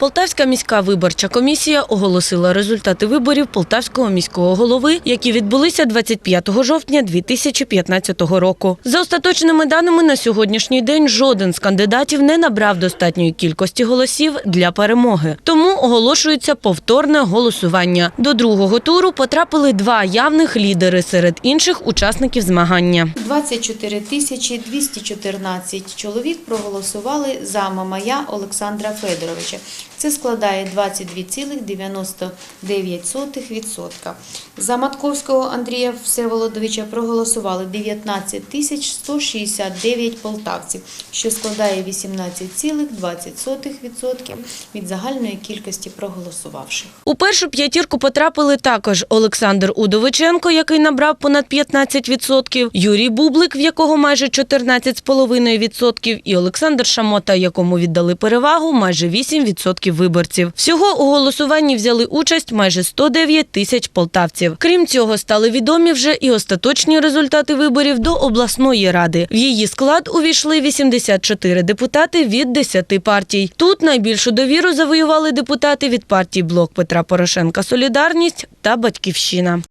Полтавська міська виборча комісія оголосила результати виборів Полтавського міського голови, які відбулися 25 жовтня 2015 року. За остаточними даними на сьогоднішній день жоден з кандидатів не набрав достатньої кількості голосів для перемоги. Тому оголошується повторне голосування. До другого туру потрапили два явних лідери серед інших учасників змагання. 24 тисячі 214 чоловік проголосували за Мамая Олександра Федоровича. Це складає 22,99%. За Матковського Андрія Всеволодовича проголосували 19 тисяч 169 полтавців, що складає 18,20% від загальної кількості проголосувавших. У першу п'ятірку потрапили також Олександр Удовиченко, який набрав понад 15%, Юрій Бублик, в якого майже 14,5%, і Олександр Шамота, якому віддали перевагу майже 8% виборців. Всього у голосуванні взяли участь майже 109 тисяч полтавців. Крім цього, стали відомі вже і остаточні результати виборів до обласної ради. В її склад увійшли 84 депутати від 10 партій. Тут найбільшу довіру завоювали депутати від партій Блок Петра Порошенка Солідарність та Батьківщина.